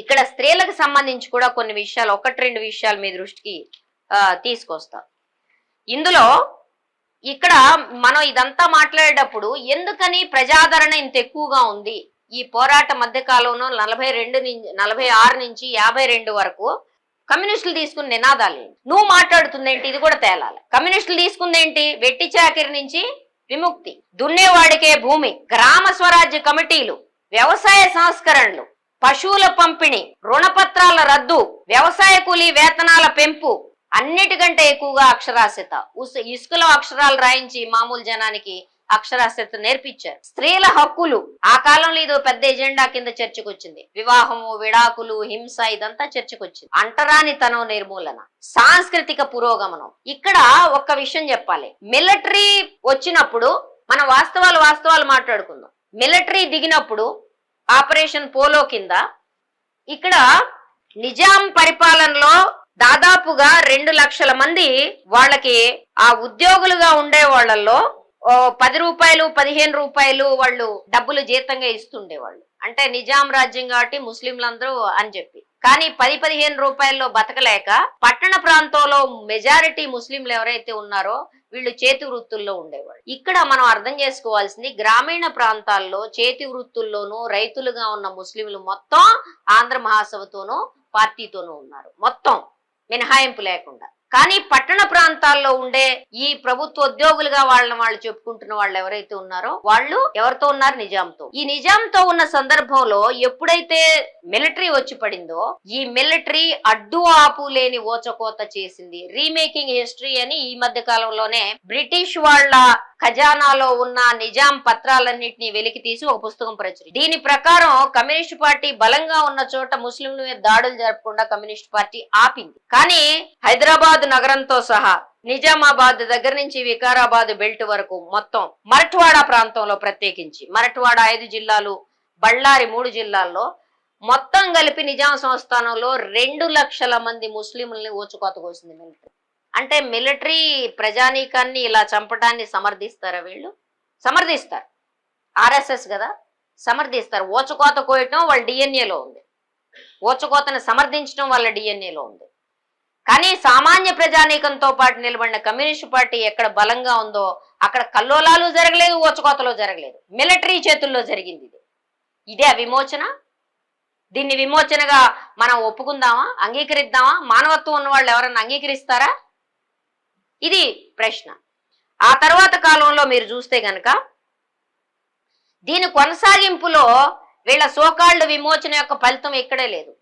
ఇక్కడ స్త్రీలకు సంబంధించి కూడా కొన్ని విషయాలు ఒకటి రెండు విషయాలు మీ దృష్టికి తీసుకొస్తా. ఇందులో ఇక్కడ మనం ఇదంతా మాట్లాడేటప్పుడు ఎందుకని ప్రజాదరణ ఇంత ఎక్కువగా ఉంది? ఈ పోరాట మధ్య కాలంలో నలభై రెండు నుంచి నలభై ఆరు నుంచి యాభై రెండు వరకు కమ్యూనిస్టులు తీసుకున్న నినాదాలు ఏంటి? నువ్వు మాట్లాడుతుంది ఏంటి? ఇది కూడా తేలాలి. కమ్యూనిస్టులు తీసుకుంది ఏంటి? వెట్టి చాకిరి నుంచి విముక్తి. దున్నేవాడికే భూమి గ్రామ స్వరాజ్య కమిటీలు వ్యవసాయ సంస్కరణలు పశువుల పంపిణీ రుణపత్రాల రద్దు వ్యవసాయ కూలీ వేతనాల పెంపు అన్నిటికంటే ఎక్కువగా అక్షరాస్యత. ఇసుకలో అక్షరాలు రాయించి మామూలు జనానికి అక్షరాస్యత నేర్పించారు. స్త్రీల హక్కులు. ఆ కాలంలో ఇదో పెద్ద ఎజెండా కింద చర్చకొచ్చింది. వివాహము విడాకులు హింస ఇదంతా చర్చకొచ్చింది. వచ్చింది అంటరానితనం నిర్మూలన. సాంస్కృతిక పురోగమనం. ఇక్కడ ఒక్క విషయం చెప్పాలి. మిలిటరీ వచ్చినప్పుడు మన వాస్తవాలు వాస్తవాలు మాట్లాడుకుందాం. మిలిటరీ దిగినప్పుడు ఆపరేషన్ పోలో కింద ఇక్కడ నిజాం పరిపాలనలో దాదాపుగా రెండు లక్షల మంది వాళ్ళకి ఆ ఉద్యోగులుగా ఉండే వాళ్ళల్లో ఓ పది రూపాయలు పదిహేను రూపాయలు వాళ్ళు డబ్బులు జీతంగా ఇస్తుండేవాళ్ళు. అంటే నిజాం రాజ్యం కాబట్టి ముస్లింలందరూ అని చెప్పి. కానీ పది పదిహేను రూపాయల్లో బతకలేక పట్టణ ప్రాంతంలో మెజారిటీ ముస్లింలు ఎవరైతే ఉన్నారో వీళ్ళు చేతి వృత్తుల్లో ఉండేవాళ్ళు. ఇక్కడ మనం అర్థం చేసుకోవాల్సింది గ్రామీణ ప్రాంతాల్లో చేతి వృత్తుల్లోనూ రైతులుగా ఉన్న ముస్లింలు మొత్తం ఆంధ్ర మహాసభతోనూ పార్టీతోనూ ఉన్నారు. మొత్తం మినహాయింపు లేకుండా. కానీ పట్టణ ప్రాంతాల్లో ఉండే ఈ ప్రభుత్వ ఉద్యోగులుగా వాళ్ళని వాళ్ళు చెప్పుకుంటున్న వాళ్ళు ఎవరైతే ఉన్నారో వాళ్ళు ఎవరితో ఉన్నారు? నిజాంతో. ఈ నిజాంతో ఉన్న సందర్భంలో ఎప్పుడైతే మిలిటరీ వచ్చి పడిందో ఈ మిలిటరీ అడ్డు ఆపు లేని ఓచకోత చేసింది. రీమేకింగ్ హిస్టరీ అని ఈ మధ్య కాలంలోనే బ్రిటిష్ వాళ్ళ ఖజానాలో ఉన్న నిజాం పత్రాలన్నింటినీ వెలికి తీసి ఒక పుస్తకం ప్రచురి దీని ప్రకారం కమ్యూనిస్ట్ పార్టీ బలంగా ఉన్న చోట ముస్లింల మీద దాడులు జరపకుండా కమ్యూనిస్ట్ పార్టీ ఆపింది. కానీ హైదరాబాద్ నగరంతో సహా నిజామాబాద్ దగ్గర నుంచి వికారాబాద్ బెల్ట్ వరకు మొత్తం మరఠ్వాడ ప్రాంతంలో ప్రత్యేకించి మరఠ్వాడ ఐదు జిల్లాలు బళ్ళారి మూడు జిల్లాల్లో మొత్తం కలిపి నిజాం సంస్థానంలో రెండు లక్షల మంది ముస్లింలని ఊచుకోత కోసింది మిలిటరీ. అంటే మిలిటరీ ప్రజానీకాన్ని ఇలా చంపడాన్ని సమర్థిస్తారా వీళ్ళు? సమర్థిస్తారు. ఆర్ఎస్ఎస్ కదా సమర్థిస్తారు. ఓచుకోత కోయటం వాళ్ళ డిఎన్ఏలో ఉంది. ఓచుకోతను సమర్థించడం వాళ్ళ డిఎన్ఏలో ఉంది. కానీ సామాన్య ప్రజానీకంతో పాటు నిలబడిన కమ్యూనిస్ట్ పార్టీ ఎక్కడ బలంగా ఉందో అక్కడ కల్లోలాలు జరగలేదు ఓచకోతలో జరగలేదు. మిలిటరీ చేతుల్లో జరిగింది ఇది. ఇదే విమోచన? దీన్ని విమోచనగా మనం ఒప్పుకుందామా? అంగీకరిద్దామా? మానవత్వం ఉన్న వాళ్ళు ఎవరన్నా అంగీకరిస్తారా? ఇది ప్రశ్న. ఆ తర్వాత కాలంలో మీరు చూస్తే గనక దీని కొనసాగింపులో వీళ్ళ సోకాళ్ళు విమోచన యొక్క ఫలితం ఇక్కడే లేదు.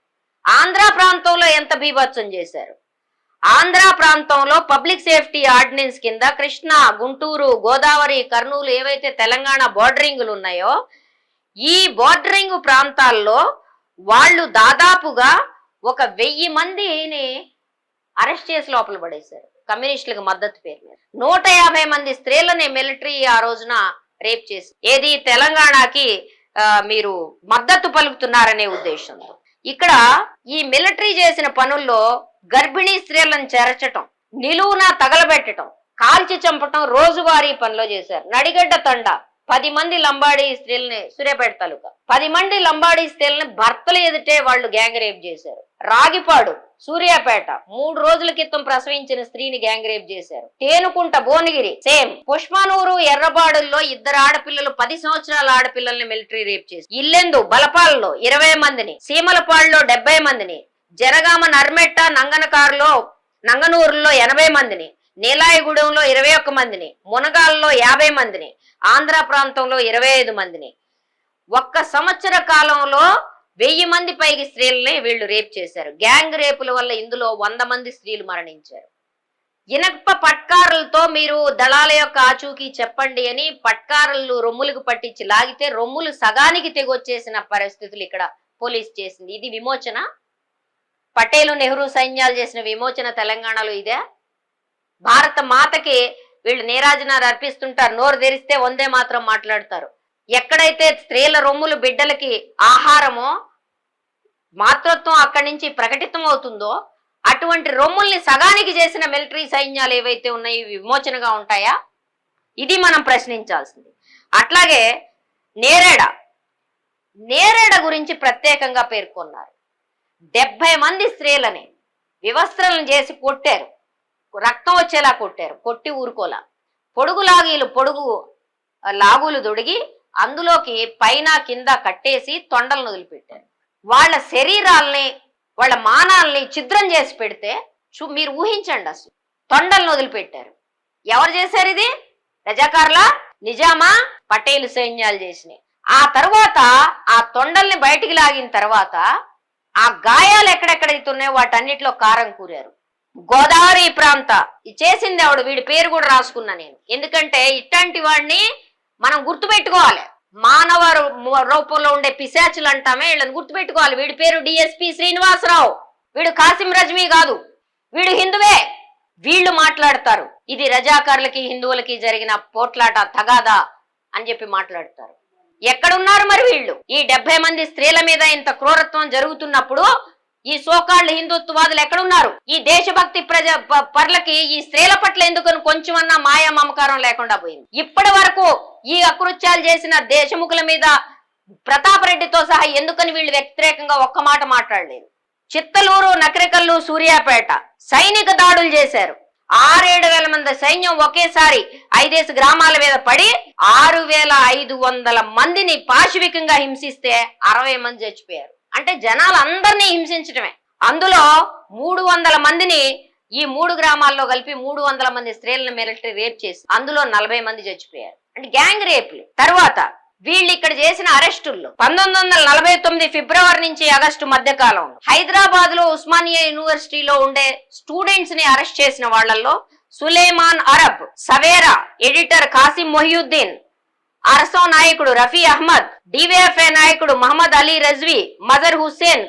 ఆంధ్ర ప్రాంతంలో ఎంత బీభత్సం చేశారు? ఆంధ్ర ప్రాంతంలో పబ్లిక్ సేఫ్టీ ఆర్డినెన్స్ కింద కృష్ణా గుంటూరు గోదావరి కర్నూలు ఏవైతే తెలంగాణ బోర్డరింగ్లు ఉన్నాయో ఈ బోర్డరింగ్ ప్రాంతాల్లో వాళ్ళు దాదాపుగా ఒక వెయ్యి మందిని అరెస్ట్ చేసి లోపల పడేశారు. కమ్యూనిస్టులకు మద్దతు పేరు మీద. నూట యాభై మంది స్త్రీలని మిలిటరీ ఆ రోజున రేప్ చేసి ఏది తెలంగాణకి మీరు మద్దతు పలుకుతున్నారనే ఉద్దేశంతో. ఇక్కడ ఈ మిలిటరీ చేసిన పనుల్లో గర్భిణీ స్త్రీలను చెరచటం నిలువున తగలబెట్టటం కాల్చి చంపటం రోజువారీ పనిలో చేశారు. నడిగడ్డ తండ పది మంది లంబాడీ స్త్రీలని సూర్యాపేట తాలూకా. పది మంది లంబాడీ స్త్రీలని భర్తలు ఎదుటే వాళ్ళు గ్యాంగ్ రేప్ చేశారు. రాగిపాడు సూర్యాపేట మూడు రోజుల క్రితం ప్రసవించిన స్త్రీని గ్యాంగ్ రేప్ చేశారు. తేనుకుంట భువనగిరి సేమ్. పుష్పనూరు ఎర్రబాడుల్లో ఇద్దరు ఆడపిల్లలు పది సంవత్సరాల ఆడపిల్లల్ని మిలిటరీ రేప్ చేసి ఇల్లెందు బలపాలలో ఇరవై మందిని సీమలపాడులో డెబ్బై మందిని జనగామ నర్మెట్ట నంగనకారులో నంగనూరులో ఎనభై మందిని నీలాయిగూడెంలో ఇరవై ఒక్క మందిని మునగాల్లో యాభై మందిని ఆంధ్ర ప్రాంతంలో ఇరవై ఐదు మందిని. ఒక్క సంవత్సర కాలంలో వెయ్యి మంది పైకి స్త్రీలని వీళ్ళు రేప్ చేశారు. గ్యాంగ్ రేపుల వల్ల ఇందులో వంద మంది స్త్రీలు మరణించారు. ఇనప పట్కారులతో మీరు దళాల యొక్క ఆచూకీ చెప్పండి అని పట్కారులు రొమ్ములకు పట్టించి లాగితే రొమ్ములు సగానికి తెగొచ్చేసిన పరిస్థితులు ఇక్కడ పోలీస్ చేసింది. ఇది విమోచన? పటేలు నెహ్రూ సైన్యాలు చేసిన విమోచన తెలంగాణలో ఇదే. భారత మాతకి వీళ్ళు నీరాజనాలు అర్పిస్తుంటారు. నోరు తెరిస్తే వందే మాత్రం మాట్లాడతారు. ఎక్కడైతే స్త్రీల రొమ్ములు బిడ్డలకి ఆహారమో మాతృత్వం అక్కడి నుంచి ప్రకటితం అవుతుందో అటువంటి రొమ్ముల్ని సగానికి చేసిన మిలిటరీ సైన్యాలు ఏవైతే ఉన్నాయో విమోచనగా ఉంటాయా? ఇది మనం ప్రశ్నించాల్సింది. అట్లాగే నేరేడ. నేరేడ గురించి ప్రత్యేకంగా పేర్కొన్నారు. డెబ్బై మంది స్త్రీలని వివస్త్రలను చేసి కొట్టారు. రక్తం వచ్చేలా కొట్టారు. కొట్టి ఊరుకోలా. పొడుగు లాగీలు పొడుగు లాగులు దొడిగి అందులోకి పైన కింద కట్టేసి తొండలను వదిలిపెట్టారు. వాళ్ళ శరీరాల్ని వాళ్ళ మానాల్ని ఛిద్రం చేసి పెడితే చూ మీరు ఊహించండి అసలు. తొండలను వదిలిపెట్టారు. ఎవరు చేశారు ఇది? రజాకార్ల? నిజామా? పటేలు సైన్యాలు చేసినాయి ఆ తర్వాత ఆ తొండల్ని బయటికి లాగిన తర్వాత ఆ గాయాలు ఎక్కడెక్కడైతే ఉన్నాయో వాటన్నిటిలో కారం కూరారు. గోదావరి ప్రాంత ఇది చేసింది ఆవిడ వీడి పేరు కూడా రాసుకున్నా నేను. ఎందుకంటే ఇట్లాంటి వాడిని మనం గుర్తుపెట్టుకోవాలి. మానవ రూ- రూపంలో ఉండే పిశాచులు అంటామే వీళ్ళని గుర్తుపెట్టుకోవాలి. వీడి పేరు డిఎస్పి శ్రీనివాసరావు. వీడు కాసిం రజ్మీ కాదు. వీడు హిందువే. వీళ్ళు మాట్లాడతారు. ఇది రజాకారులకి హిందువులకి జరిగిన పోట్లాట తగాదా అని చెప్పి మాట్లాడతారు. ఎక్కడున్నారు మరి వీళ్ళు? ఈ డెబ్బై మంది స్త్రీల మీద ఇంత క్రూరత్వం జరుగుతున్నప్పుడు ఈ సోకాళ్ళు హిందుత్వవాదులు ఎక్కడున్నారు? ఈ దేశభక్తి ప్రజ పర్లకి ఈ స్త్రీల పట్ల ఎందుకని కొంచెమన్నా మాయా మమకారం లేకుండా పోయింది? ఇప్పటి వరకు ఈ అకృత్యాలు చేసిన దేశముఖుల మీద ప్రతాప్ రెడ్డితో సహా ఎందుకని వీళ్ళు వ్యతిరేకంగా ఒక్క మాట మాట్లాడలేదు? చిత్తలూరు నకరికల్లు సూర్యాపేట సైనిక దాడులు చేశారు. ఆరేడు వేల మంది సైన్యం ఒకేసారి ఐదేసి గ్రామాల మీద పడి ఆరు వేల ఐదు వందల మందిని పాశవికంగా హింసిస్తే అరవై మంది చచ్చిపోయారు. అంటే జనాలు అందరినీ హింసించడమే అందులో మూడు వందల మందిని ఈ మూడు గ్రామాల్లో కలిపి మూడు వందల మంది స్త్రీలను మిలిటరీ రేప్ చేసి అందులో నలభై మంది చచ్చిపోయారు. అంటే గ్యాంగ్ రేపులు. తర్వాత వీళ్ళు ఇక్కడ చేసిన అరెస్టుల్లో పంతొమ్మిది వందల నలభై తొమ్మిది ఫిబ్రవరి నుంచి ఆగస్టు మధ్య కాలంలో హైదరాబాద్లో ఉస్మానియా యూనివర్సిటీలో ఉండే స్టూడెంట్స్ని అరెస్ట్ చేసిన వాళ్ళల్లో సులేమాన్ అరబ్ సవేరా ఎడిటర్ కాసిం మొహియుద్దీన్ అరసో నాయకుడు రఫీ అహ్మద్ డివిఎఫ్ఏ నాయకుడు మహమ్మద్ అలీ రజ్వీ మజర్ హుస్సేన్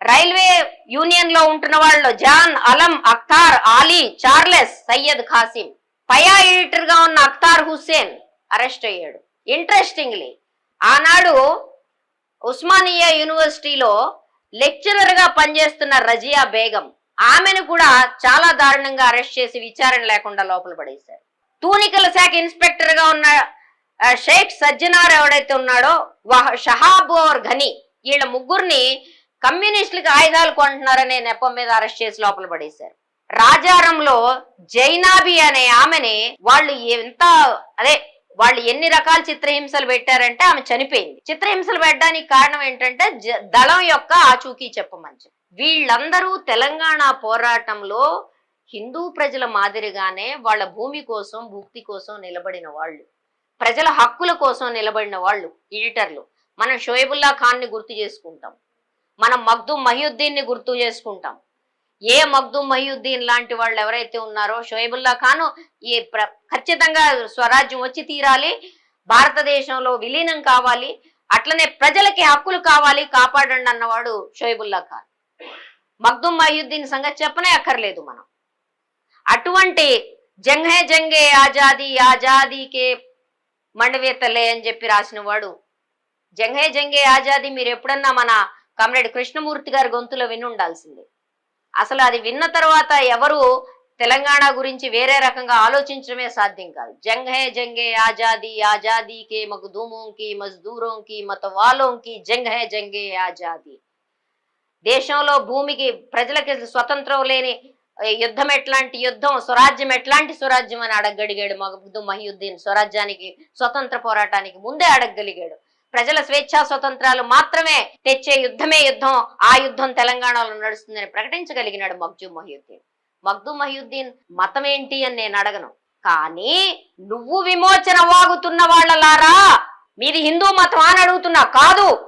రైల్వే యూనియన్లో ఉంటున్న వాళ్ళు జాన్ అలం అఖ్తార్ ఆలీ చార్లెస్ సయ్యద్ ఖాసిం పయా ఎడిటర్గా ఉన్న అఖ్తార్ హుస్సేన్ అరెస్ట్ అయ్యాడు. ఇంట్రెస్టింగ్లీ ఆనాడు ఉస్మానియా యూనివర్సిటీలో లెక్చరర్గా పనిచేస్తున్న రజియా బేగం ఆమెను కూడా చాలా దారుణంగా అరెస్ట్ చేసి విచారణ లేకుండా లోపల పడేశారు. తూనికల శాఖ ఇన్స్పెక్టర్గా ఉన్న షేక్ సజ్జనార్ ఎవడైతే ఉన్నాడో వహ- షహాబ్ ఓర్ ఘని వీళ్ళ ముగ్గురిని కమ్యూనిస్టులకు ఆయుధాలు కొంటున్నారనే నెపం మీద అరెస్ట్ చేసి లోపల పడేశారు. రాజారంలో జైనాబి అనే ఆమెని వాళ్ళు ఎంత అదే వాళ్ళు ఎన్ని రకాల చిత్రహింసలు పెట్టారంటే ఆమె చనిపోయింది. చిత్రహింసలు పెట్టడానికి కారణం ఏంటంటే జ- దళం యొక్క ఆచూకీ చెప్పమని వీళ్ళందరూ తెలంగాణ పోరాటంలో హిందూ ప్రజల మాదిరిగానే వాళ్ళ భూమి కోసం భుక్తి కోసం నిలబడిన వాళ్ళు. ప్రజల హక్కుల కోసం నిలబడిన వాళ్ళు ఎడిటర్లు మనం షోయబుల్లా ఖాన్ని గుర్తు చేసుకుంటాం. మనం మగ్దు మహియుద్దీన్ని గుర్తు చేసుకుంటాం. ఏ మగ్దుమ్ మహియుద్దీన్ లాంటి వాళ్ళు ఎవరైతే ఉన్నారో షోయబుల్లా ఖాను ఈ ఖచ్చితంగా స్వరాజ్యం వచ్చి తీరాలి భారతదేశంలో విలీనం కావాలి అట్లనే ప్రజలకి హక్కులు కావాలి కాపాడండి అన్నవాడు షోయబుల్లా ఖాన్. మగ్దుమ్ మహియుద్దీన్ సంగతి చెప్పనే అక్కర్లేదు మనం. అటువంటి జంగే జంగే ఆజాదీ ఆజాదీకే మండవేతలే అని చెప్పి రాసిన వాడు జంగే జంగే ఆజాదీ మీరు ఎప్పుడన్నా మన కామ్రేడ్ కృష్ణమూర్తి గారి గొంతులో విని ఉండాల్సిందే. అసలు అది విన్న తర్వాత ఎవరు తెలంగాణ గురించి వేరే రకంగా ఆలోచించడమే సాధ్యం కాదు. జంగ్ జంగే ఆజాదీ ఆజాదీ కే మగ్దూమోం కి మజ్దూరోం కి జంగ్ జంగే ఆజాదీ. దేశంలో భూమికి ప్రజలకి స్వతంత్రం లేని యుద్ధం ఎట్లాంటి యుద్ధం స్వరాజ్యం ఎట్లాంటి స్వరాజ్యం అని అడగగలిగాడు మగబుద్దు మహియుద్దీన్. స్వరాజ్యానికి స్వతంత్ర పోరాటానికి ముందే అడగగలిగాడు. ప్రజల స్వేచ్ఛా స్వతంత్రాలు మాత్రమే తెచ్చే యుద్ధమే యుద్ధం. ఆ యుద్ధం తెలంగాణలో నడుస్తుందని ప్రకటించగలిగినాడు మగ్జూ మహియుద్దీన్. మగ్దు మహియుద్దీన్ మతం ఏంటి అని నేను అడగను. కానీ నువ్వు విమోచన వాగుతున్న వాళ్ళలారా? మీది హిందూ మతం అని అడుగుతున్నా కాదు.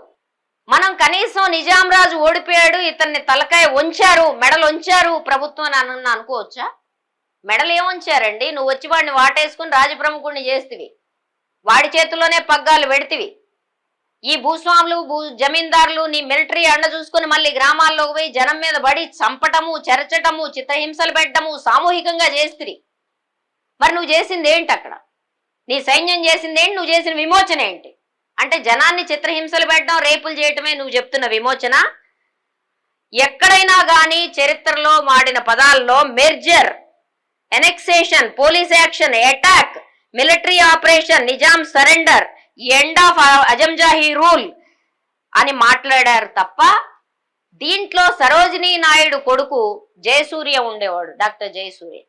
మనం కనీసం నిజాం రాజు ఓడిపోయాడు ఇతన్ని తలకాయ ఉంచారు మెడలు ఉంచారు ప్రభుత్వం అని అనుకోవచ్చా? మెడలు ఏం ఉంచారండి నువ్వు వచ్చి వాడిని వాటేసుకుని రాజప్రముఖుడిని చేస్తివి. వాడి చేతిలోనే పగ్గాలు పెడితివి. ఈ భూస్వాములు భూ జమీందారులు నీ మిలిటరీ అండ చూసుకుని మళ్ళీ గ్రామాల్లోకి పోయి జనం మీద పడి చంపటము చెరచటము చిత్రహింసలు పెట్టడము సామూహికంగా చేస్తిరి మరి నువ్వు చేసింది ఏంటి అక్కడ? నీ సైన్యం చేసింది ఏంటి? నువ్వు చేసిన విమోచన ఏంటి? అంటే జనాన్ని చిత్రహింసలు పెట్టడం రేపులు చేయటమే నువ్వు చెప్తున్న విమోచన? ఎక్కడైనా గాని చరిత్రలో మాడిన పదాల్లో merger annexation police action attack military operation Nizam surrender end of Azamjahi rule అని మాట్లాడారు తప్ప దీంట్లో సరోజినీ నాయుడు కొడుకు జయసూర్య ఉండేవాడు డాక్టర్ జయసూర్య.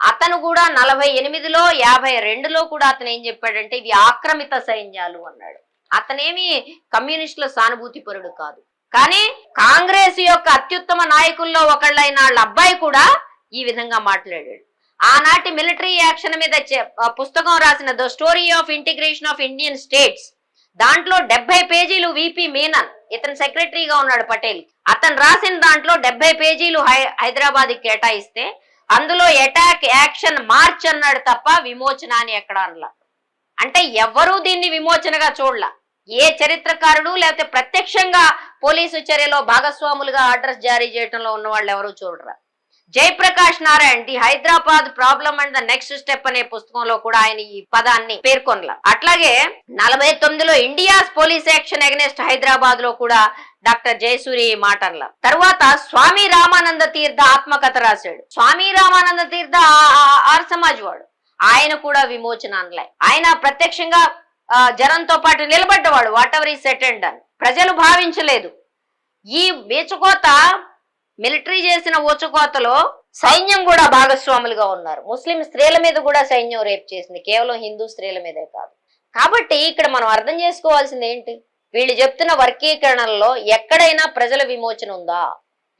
అతను కూడా నలభై ఎనిమిదిలో యాభై రెండులో కూడా అతను ఏం చెప్పాడంటే ఇవి ఆక్రమిత సైన్యాలు అన్నాడు. అతనేమి కమ్యూనిస్టుల సానుభూతి పరుడు కాదు. కానీ కాంగ్రెస్ యొక్క అత్యుత్తమ నాయకుల్లో ఒకళ్ళైన వాళ్ళ అబ్బాయి కూడా ఈ విధంగా మాట్లాడాడు. ఆనాటి మిలిటరీ యాక్షన్ మీద పుస్తకం రాసిన the story of integration of Indian states. దాంట్లో డెబ్బై పేజీలు విపి మీనన్ ఇతను సెక్రటరీగా ఉన్నాడు పటేల్. అతను రాసిన దాంట్లో డెబ్బై పేజీలు హైదరాబాద్ కేటాయిస్తే అందులో అటాక్ యాక్షన్ మార్చ్ అన్నాడు తప్ప విమోచన అని ఎక్కడ అనలా. అంటే ఎవరూ దీన్ని విమోచనగా చూడలా. ఏ చరిత్రకారుడు లేకపోతే ప్రత్యక్షంగా పోలీసు చర్యలో భాగస్వాములుగా అడ్రస్ జారీ చేయడంలో ఉన్న వాళ్ళు ఎవరూ చూడరా. Jayaprakash Narayan the Hyderabad problem and the next step అనే పుస్తకంలో కూడా ఆయన ఈ పదాన్ని పేర్కొనలా. అట్లాగే నలభై తొమ్మిదిలో ఇండియాస్ పోలీస్ యాక్షన్ అగెనిస్ట్ హైదరాబాద్లో కూడా డాక్టర్ జయసూరి ఈ మాట తర్వాత స్వామి రామానంద తీర్థ ఆత్మకథ రాశాడు. స్వామి రామానంద తీర్థ ఆ- ఆర్ సమాజ్ వాడు ఆయన కూడా విమోచన అనలే. ఆయన ప్రత్యక్షంగా ఆ, జనంతో పాటు నిలబడ్డవాడు వాట్ ఎవర్ ఈ సెటెండ్ అని. ప్రజలు భావించలేదు. ఈ వేచుకోత మిలిటరీ చేసిన ఊచకోతలో సైన్యం కూడా భాగస్వాములుగా ఉన్నారు. ముస్లిం స్త్రీల మీద కూడా సైన్యం రేపు చేసింది. కేవలం హిందూ స్త్రీల మీదే కాదు. కాబట్టి ఇక్కడ మనం అర్థం చేసుకోవాల్సింది ఏంటి? వీళ్ళు చెప్తున్న వర్గీకరణలో ఎక్కడైనా ప్రజల విమోచన ఉందా?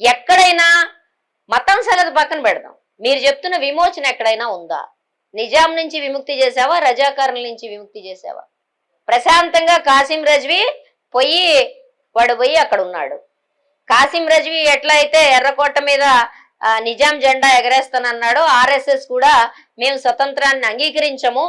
ఎక్కడైనా మతం సరదు పక్కన పెడదాం. మీరు చెప్తున్న విమోచన ఎక్కడైనా ఉందా? నిజాం నుంచి విముక్తి చేసావా రజాకారుల నుంచి విముక్తి చేసావా ప్రశాంతంగా కాసిం రజ్వి పోయి వాడు పోయి అక్కడ ఉన్నాడు. కాసిం రజ్వి ఎట్లా అయితే ఎర్రకోట మీద నిజాం జెండా ఎగరేస్తానన్నాడో ఆర్ఎస్ఎస్ కూడా మేము స్వతంత్రాన్ని అంగీకరించము.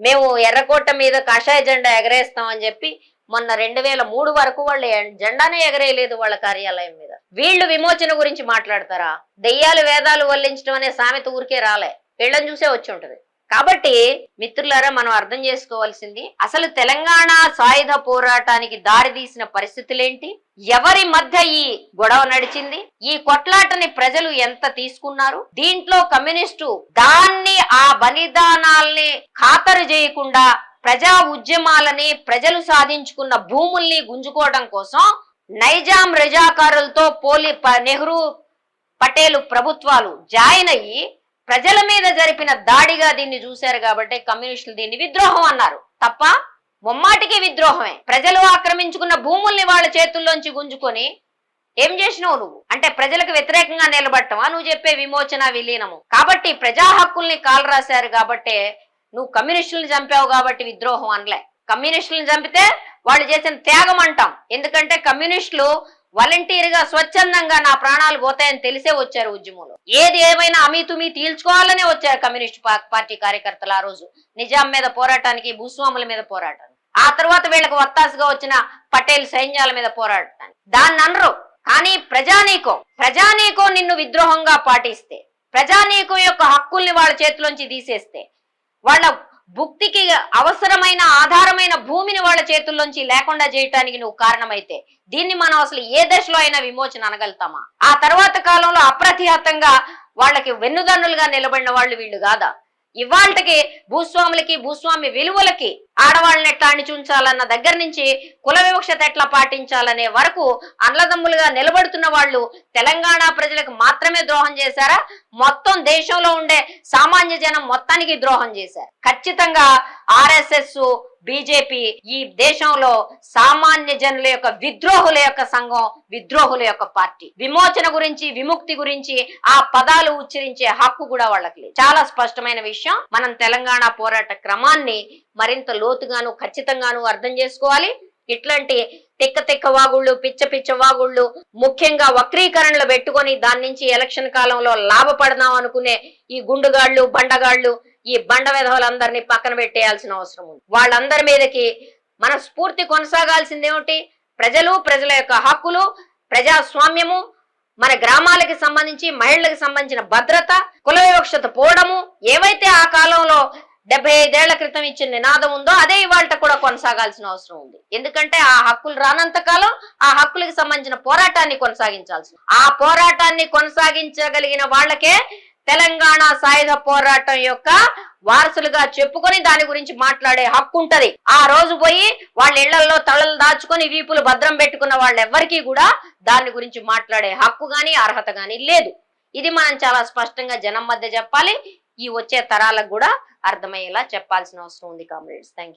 మేము ఎర్రకోట మీద కాషాయ జెండా ఎగరేస్తాం అని చెప్పి మొన్న రెండు వేల మూడు వరకు వాళ్ళు జెండానే ఎగరేయలేదు వాళ్ళ కార్యాలయం మీద. వీళ్ళు విమోచన గురించి మాట్లాడతారా? దెయ్యాలు వేదాలు వల్లించడం అనే సామెత ఊరికే రాలే. వీళ్ళని చూసే వచ్చి ఉంటుంది. కాబట్టి మిత్రులారా మనం అర్థం చేసుకోవాల్సింది అసలు తెలంగాణ సాయుధ పోరాటానికి దారితీసిన పరిస్థితులేంటి? ఎవరి మధ్య ఈ గొడవ నడిచింది? ఈ కొట్లాటని ప్రజలు ఎంత తీసుకున్నారు? దీంట్లో కమ్యూనిస్టు దాన్ని ఆ బలిదానాల్ని ఖాతరు చేయకుండా ప్రజా ఉద్యమాలని ప్రజలు సాధించుకున్న భూముల్ని గుంజుకోవడం కోసం నైజాం రజాకారులతో పోలి ప- నెహ్రూ పటేలు ప్రభుత్వాలు జాయిన్ అయ్యి ప్రజల మీద జరిపిన దాడిగా దీన్ని చూశారు కాబట్టి కమ్యూనిస్టులు దీన్ని విద్రోహం అన్నారు. తప్ప ముమ్మాటికి విద్రోహమే. ప్రజలు ఆక్రమించుకున్న భూముల్ని వాళ్ళ చేతుల్లోంచి గుంజుకొని ఏం చేసినావు నువ్వు? అంటే ప్రజలకు వ్యతిరేకంగా నిలబడటమా? నువ్వు చెప్పే విమోచన విలీనము. కాబట్టి ప్రజా హక్కుల్ని కాలు రాశారు కాబట్టే నువ్వు కమ్యూనిస్టులను చంపావు కాబట్టి విద్రోహం అనలే. కమ్యూనిస్టులను చంపితే వాళ్ళు చేసిన త్యాగం అంటాం. ఎందుకంటే కమ్యూనిస్టులు వాలంటీర్గా స్వచ్ఛందంగా నా ప్రాణాలు పోతాయని తెలిసే వచ్చారు ఉద్యమంలో. ఏది ఏమైనా అమీతుమీ తీల్చుకోవాలనే వచ్చారు కమ్యూనిస్ట్ పార్టీ కార్యకర్తలు ఆ రోజు. నిజాం మీద పోరాటానికి భూస్వాముల మీద పోరాటానికి. ఆ తర్వాత వీళ్ళకి వత్తాసుగా వచ్చిన పటేల్ సైన్యాల మీద పోరాటానికి. దాన్ని అనరు. కానీ ప్రజానీకం ప్రజానీకం నిన్ను విద్రోహంగా పాటిస్తే ప్రజానీకం యొక్క హక్కుల్ని వాళ్ళ చేతిలోంచి తీసేస్తే వాళ్ళ భుక్తికి అవసరమైన ఆధారం భూమిని వాళ్ళ చేతుల్లోంచి లేకుండా చేయటానికి నువ్వు కారణమైతే దీన్ని మనం అసలు ఏ దశలో అయినా విమోచన అనగలుగుతామా? ఆ తర్వాత కాలంలో అప్రతిహతంగా వాళ్ళకి వెన్నుదన్నులుగా నిలబడిన వాళ్ళు వీళ్ళు కాదా? ఇవాళకి భూస్వాములకి భూస్వామి విలువలకి ఆడవాళ్ళని ఎట్లా అణిచుంచాలన్న దగ్గర నుంచి కుల వివక్షత ఎట్లా పాటించాలనే వరకు అన్నదమ్ములుగా నిలబడుతున్న వాళ్ళు తెలంగాణ ప్రజలకు మాత్రమే ద్రోహం చేశారా? మొత్తం దేశంలో ఉండే సామాన్య జనం మొత్తానికి ద్రోహం చేశారు. ఖచ్చితంగా ఆర్ఎస్ఎస్ బీజేపీ ఈ దేశంలో సామాన్య జనుల యొక్క విద్రోహుల యొక్క సంఘం విద్రోహుల యొక్క పార్టీ. విమోచన గురించి విముక్తి గురించి ఆ పదాలు ఉచ్చరించే హక్కు కూడా వాళ్ళకి లేదు. చాలా స్పష్టమైన విషయం మనం తెలంగాణ పోరాట క్రమాన్ని మరింత లోతుగాను ఖచ్చితంగాను అర్థం చేసుకోవాలి. ఇట్లాంటి తిక్క తిక్క వాగుళ్ళు పిచ్చ పిచ్చ వాగుళ్ళు ముఖ్యంగా వక్రీకరణలు పెట్టుకొని దాని నుంచి ఎలక్షన్ కాలంలో లాభపడదాం అనుకునే ఈ గుండుగాళ్ళు బండగాళ్ళు ఈ బండ విధవులందరినీ పక్కన పెట్టేయాల్సిన అవసరం ఉంది. వాళ్ళందరి మీదకి మన స్ఫూర్తి కొనసాగాల్సిందేమిటి? ప్రజలు ప్రజల యొక్క హక్కులు ప్రజాస్వామ్యము మన గ్రామాలకి సంబంధించి మహిళలకు సంబంధించిన భద్రత కుల వివక్షత పోవడము ఏవైతే ఆ కాలంలో డెబ్బై ఐదేళ్ళ క్రితం ఇచ్చిన నినాదం ఉందో అదే ఇవాళ కూడా కొనసాగాల్సిన అవసరం ఉంది. ఎందుకంటే ఆ హక్కులు రానంత కాలం ఆ హక్కులకు సంబంధించిన పోరాటాన్ని కొనసాగించాల్సి ఆ పోరాటాన్ని కొనసాగించగలిగిన వాళ్ళకే తెలంగాణ సాయుధ పోరాటం యొక్క వారసులుగా చెప్పుకొని దాని గురించి మాట్లాడే హక్కు ఉంటది. ఆ రోజు పోయి వాళ్ళ ఇళ్ళలో తలలు దాచుకొని వీపులు భద్రం పెట్టుకున్న వాళ్ళెవ్వరికీ కూడా దాని గురించి మాట్లాడే హక్కు గాని అర్హత గాని లేదు. ఇది మనం చాలా స్పష్టంగా జనం మధ్య చెప్పాలి. ఈ వచ్చే తరాలకు కూడా అర్థమయ్యేలా చెప్పాల్సిన అవసరం ఉంది కామ్రేడ్స్. థ్యాంక్